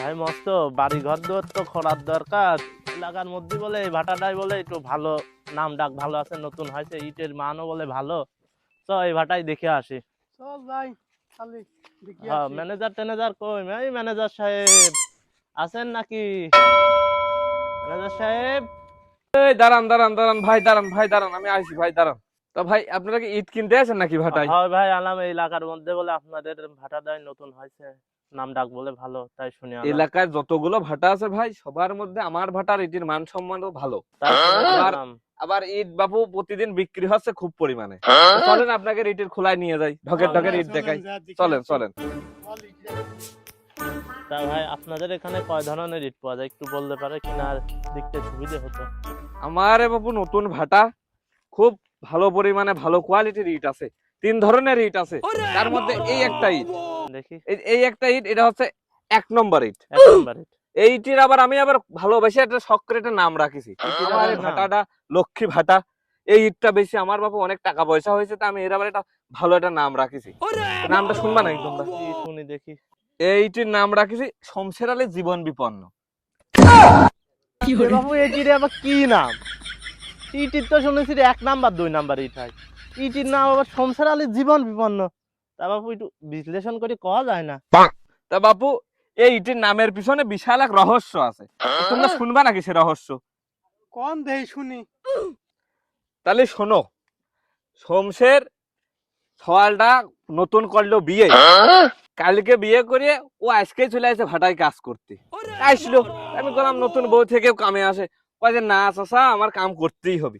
ভাই মস্ত। বাড়ি ঘর দুয়ার তো খরার দরকার। এলাকার মধ্যে বলে ভাটাটাই বলে একটু ভালো নাম ডাক ভালো আছে নতুন হয়েছে ইটের মানও বলে ভালো। তো এই ভাটাই দেখে আসি। চল খালি হ্যাঁ ম্যানেজার ট্যানেজার কই? এই ম্যানেজার সাহেব আছেন নাকি? ম্যানেজার সাহেব? এই দাঁড়ান দাঁড়ান দাঁড়ান ভাই দাঁড়ান ভাই দাঁড়ান আমি আসি ভাই দাঁড়ান। তো ভাই আপনারা কি ঈদ কিনতে আছেন নাকি ভাটাই হয় ভাই আলাম এই এলাকার মধ্যে বলে আপনাদের ভাটাটাই নতুন হয়েছে। নাম ডাক বলে ভালো তাই শুনি এলাকায় যতগুলো ভাটা আছে ভাই সবার মধ্যে আমার ভাটার এটির মান সম্মানও ভালো। আবার- ঈদ বাবু প্রতিদিন বিক্রি হচ্ছে খুব পরিমাণে। চলেন আপনাকে ইটের খোলায় নিয়ে যাই ঢকের ঢকের ইট দেখাই। চলেন চলেন। ইট। তা ভাই আপনাদের এখানে কয় ধরনের ইট পাওয়া যায়? একটু বলতে পারে কিনা? আর দেখতে সুবিধে হতো। আমার বাবু নতুন ভাটা খুব ভালো পরিমাণে ভালো কোয়ালিটির ইট আছে। তিন ধরনের ইট আছে। তার মধ্যে এই একটা ইট দেখি। এই- একটা ইট এটা হচ্ছে এক নম্বর ইট এক নাম্বার ইট এই ইটের আবার আমি আবার ভালোবেসে একটা শখ করে একটা নাম রাখিছি। আমার? ভাটাটা লক্ষ্মী ভাটা। এই ইটটা বেশি আমার বাবা অনেক টাকা পয়সা হয়েছে তা আমি এর আবার একটা ভালো একটা নাম রাখিছি। নামটা শুনবা নাকি তোমরা শুনি দেখি। এইটির নাম রাখিছি শমশের আলী জীবন বিপন্ন। বাবু এটির আবার কি নাম? ইটির তো শুনেছি এক নাম্বার দুই নাম্বার ইট হয়। ইটির নাম আবার সংসার আলী জীবন বিপন্ন। তা বাপু একটু বিশ্লেষণ করে কওয়া যায় না? তা বাপু এই ইটের নামের পিছনে বিশাল এক রহস্য আছে। তো তোমরা শুনবা নাকি সে রহস্য? কোন দেই শুনি। তাহলে শোনো শমশের সওয়ালটা নতুন করল বিয়ে। কালকে বিয়ে করে ও আজকে চলে আসে ভাটায় কাজ করতে। আসলো আমি বললাম নতুন বউ থেকেও কামে আসে। কয় যে না চাষা আমার কাম করতেই হবে।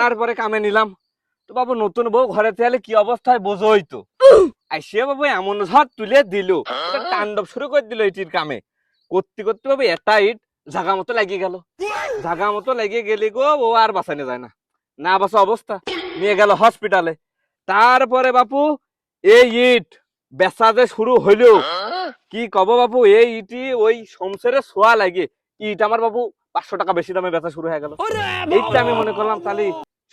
তারপরে কামে নিলাম। তো বাবু নতুন বউ ঘরে থেকে কি অবস্থায় বোঝোই তো আসিয়া বাবু এমন ঝড় তুলে দিল। তাণ্ডব শুরু করে দিল এটির কামে। করতে করতে বাবু এটা ইট জাগা মতো লাগিয়ে গেল। জাগা মতো লাগিয়ে গেলে গো ও আর বাঁচানো যায় না। না বাসা অবস্থা। নিয়ে গেল হসপিটালে তারপরে বাপু এই ইট বেচা যে শুরু হইল। কি কব বাপু এই ইটি ওই সমসেরে সোয়া লাগে। ইট আমার বাবু পাঁচশো টাকা বেশি দামে বেচা শুরু হয়ে গেল। এইটা আমি মনে করলাম তাহলে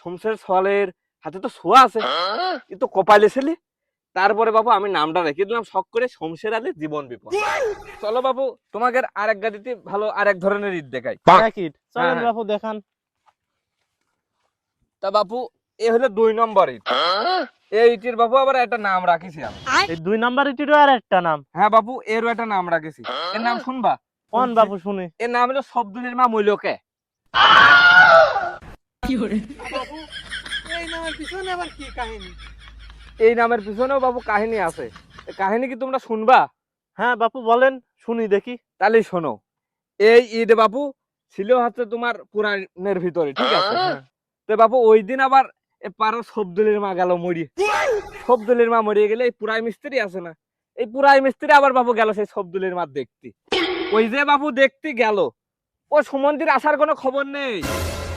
সমসের সোয়ালের হাতে তো সোয়া আছে। এ তো কপালে ছেলে। তারপরে বাবু আমি নামটা রেখে দিলাম শখ করে শমশের আলী জীবন বিপদ। চলো বাবু তোমাকে আরেক গাড়িতে ভালো আরেক ধরনের ইট দেখাই। চলেন হ্যাঁ। বাবু দেখান। তা বাপু এ হলো দুই নম্বর ইট এই ইটের বাবু আবার একটা নাম রাখিছি আমি। এই দুই নম্বর ইটিরও আর একটা নাম। হ্যাঁ বাবু এরও একটা নাম রাখেছি। এর নাম শুনবা? কোন বাবু শুনে। এর নাম হলো শব্দুলের মা মূল্যকে বাবু এই নামের পিছনে আবার কি কাহিনী? এই নামের পিছনেও বাবু কাহিনী আছে। কাহিনী কি তোমরা শুনবা? হ্যাঁ বাপু বলেন শুনি দেখি। তাহলে শোনো। এই ঈদ বাপু ছিল হচ্ছে তোমার পুরাণের ভিতরে ঠিক আছে? তো বাপু ওই দিন আবার এ পাড়ার শব্দুলের মা গেল মরিয়ে। শব্দুলের মা মরিয়ে গেলে এই পুরাই মিস্ত্রি আছে না? এই পুরাই মিস্ত্রি আবার বাবু গেল সেই শব্দুলের মা দেখতে। ওই যে বাবু দেখতে গেল ও সুমন্দির আসার কোনো খবর নেই।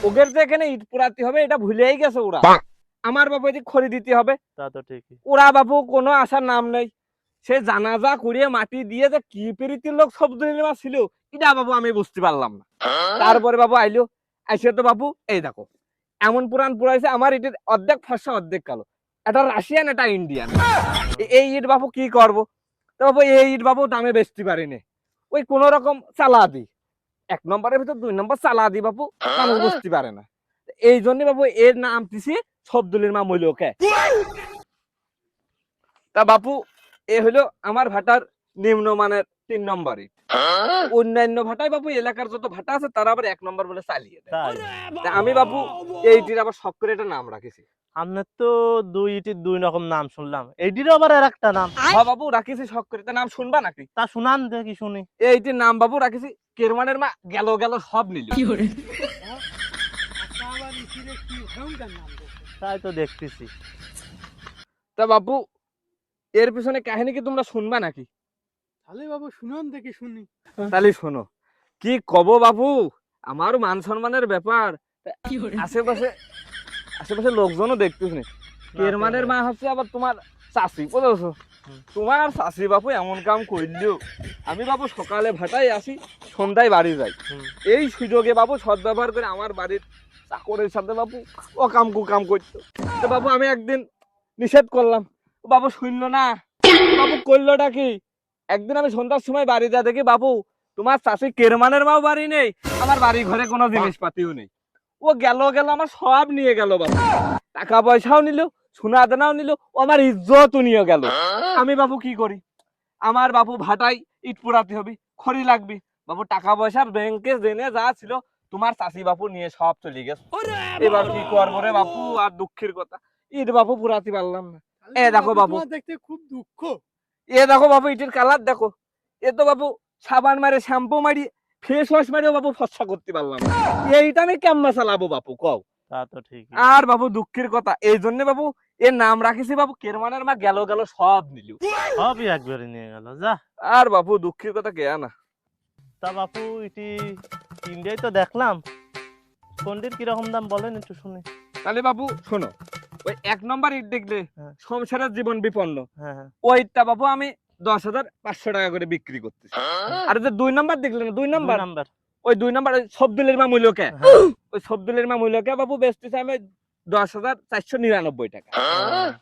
ওদের যে এখানে ইট পুরাতে হবে এটা ভুলেই গেছে ওরা। আমার বাবু এদিক খড়ি দিতে হবে। তা তো ঠিকই। ওরা বাবু কোনো আসার নাম নেই। সে জানাজা করিয়ে মাটি দিয়ে যে কি প্রীতির লোক শব্দুলের মা ছিল এটা বাবু আমি বুঝতে পারলাম না। তারপরে বাবু আইলো। আইসে তো বাবু এই দেখো এমন পুরান পুরাইছে আমার ইটের অর্ধেক ফর্সা অর্ধেক কালো। এটা রাশিয়ান এটা ইন্ডিয়ান। এই ইট বাবু কি করব? তো বাবু এই ইট বাবু দামে বেচতে পারিনি। ওই কোন রকম চালা দি এক নম্বরের ভিতর দুই নম্বর চালা দি বাবু মানুষ বুঝতে পারে না। এই জন্য বাবু এর নাম দিছি শব্দুলের মা মৈলকে তা বাপু এ হলো আমার ভাটার নিম্নমানের তিন নম্বর ইট অন্যান্য ভাটায় বাপু এলাকার যত ভাটা আছে তারা আবার এক নম্বর বলে চালিয়ে দেয়। তা আমি বাপু এইটির আবার করে একটা নাম রাখেছি। আপনার তো দুই ইটির দুই রকম নাম শুনলাম। এইটিরও আবার আর একটা নাম। হ্যাঁ বাবু রাখিছি শখ করে তা নাম শুনবা নাকি? তা শুনান দেখি শুনি। এইটির নাম বাবু রাখিছি। কেরমানের মা গেল গেল সব নিল। আচ্ছা। তাই তো দেখতেছি। তা বাবু এর পিছনে কাহিনী কি তোমরা শুনবা নাকি? তাহলে বাবু শুনুন দেখি শুনি। তাহলে শোনো। কি কব বাবু? আমার মান সম্মানের ব্যাপার তা আশেপাশে আশেপাশে লোকজনও দেখতেছি কেরমানের মা হচ্ছে আবার তোমার চাষি বুঝেছ? তোমার চাষি বাপু এমন কাম করলেও আমি বাবু সকালে ভাটায় আসি সন্ধ্যায় বাড়ি যাই। এই সুযোগে বাবু সদ ব্যবহার করে আমার বাড়ির চাকরের সাথে বাবু ও কাম কু কাম করতো। তো বাবু আমি একদিন নিষেধ করলাম ও বাবু শুনলো না। বাবু করলোটা কি? একদিন আমি সন্ধ্যার সময় বাড়ি যা দেখি বাবু তোমার চাষি কেরমানের মাও বাড়ি নেই আমার বাড়ি ঘরে কোনো জিনিসপাতিও নেই। ও গেল গেল আমার সব নিয়ে গেল বাবু। টাকা পয়সাও নিল সোনা দানাও নিল ও আমার ইজ্জতও নিয়ে গেল। আমি বাবু কি করি? আমার বাবু ভাটাই ইট পোড়াতে হবে খড়ি লাগবে। বাবু টাকা পয়সা ব্যাংকে জেনে যা ছিল তোমার চাষি বাপু নিয়ে সব চলে গেছে। এবার কি করব রে বাপু? আর দুঃখের কথা। ইট বাপু পুরাতে পারলাম না। এ দেখো বাবু। দেখতে খুব দুঃখ। এ দেখো বাবু ইটের কালার দেখো। এ তো বাবু সাবান মারে শ্যাম্পু মারি ফেস ওয়াশ মারিও বাবু ফসা করতে পারলাম। এইটা আমি কেমন চালাবো বাপু কও? তা তো ঠিক আর বাবু দুঃখের কথা এই জন্য বাবু এর নাম রাখিছি বাবু কেরমানের মা গেল গেল সব নিল। সবই একবারে নিয়ে গেল যা। আর বাপু দুঃখের কথা কে না তা বাপু ইটি তিনটেই তো দেখলাম। কোনটির কীরকম দাম বলেন একটু শুনি। তাহলে বাবু শোনো ওই এক নম্বর ইট দেখলে হ্যাঁ। সংসারের জীবন বিপন্ন। হ্যাঁ হ্যাঁ। ওই বাবু আমি দশ হাজার পাঁচশো টাকা করে বিক্রি করতেছি। আর যে দুই নাম্বার দেখলে না দুই নাম্বার? নাম্বার। ওই দুই নাম্বার সবদুলের মা মূল্যকে হ্যাঁ। ওই সবদুলের মা মূল্যকে বাবু বেচতেছে আমি দশ হাজার চারশো নিরানব্বই টাকা।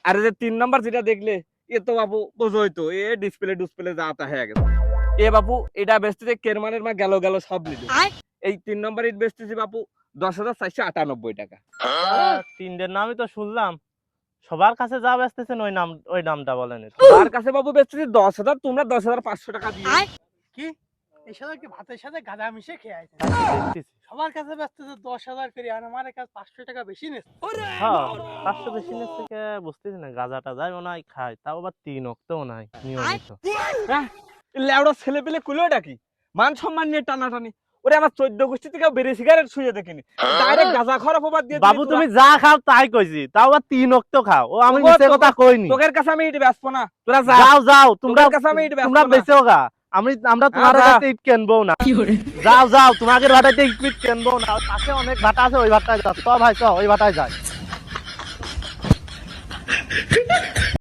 আর যে তিন নাম্বার যেটা দেখলে এ তো বাবু বোঝোই তো এ ডিসপ্লে ডিসপ্লে যা তা হয়ে গেছে। এ বাবু এটা বেচতেছে কেরমানের মা গেল গেল সব নিল এই তিন নাম্বার ইট বেচতেছি বাবু দশ হাজার চারশো আটানব্বই টাকা। তিনটের নামই তো শুনলাম। সবার কাছে যা বেচতেছেন ওই নাম ওই নামটা বলেন। তার কাছে বাবু বেচতেছি দশ হাজার তোমরা দশ হাজার পাঁচশো টাকা দিয়ে। কি? এই সাথে কি ভাতের সাথে গাঁজা মিশে খেয়ে। সবার কাছে দশ হাজার করে আর আমার কাছে পাঁচশো টাকা বেশি নেছে হ্যাঁ পাঁচশো বেশি বুঝতেছি না গাঁজাটা যায় মনে হয় খায় তাও আবার তিন অক্টও নাই নিয়মিত। লেওড়া ছেলে পেলে কুলো ডাকি মান সম্মান নিয়ে টানাটানি। ওরে আমার চোদ্দ গোষ্ঠী থেকে বেড়ে সিগারেট শুয়ে দেখিনি। ডাইরেক্ট গাঁজা খর অপবাদ দিয়ে বাবু তুমি যা খাও তাই কইছি। তাও আর তিন অক্ত খাও। ও আমি মিছে কথা কইনি। তোদের কাছে আমি এটা ব্যস্ত না। তোরা যাও যাও তোমরা কাছে আমি এটা তোমরা বেঁচেও গা। আমি আমরা হ্যাঁ, তোমার কাছে ইট কেনবো না। যাও যাও তোমাকে ভাটাতে ইট কেনবো না। পাশে অনেক ভাটা আছে ওই ভাটায় যাও সব ভাই সব ওই ভাটায় যায়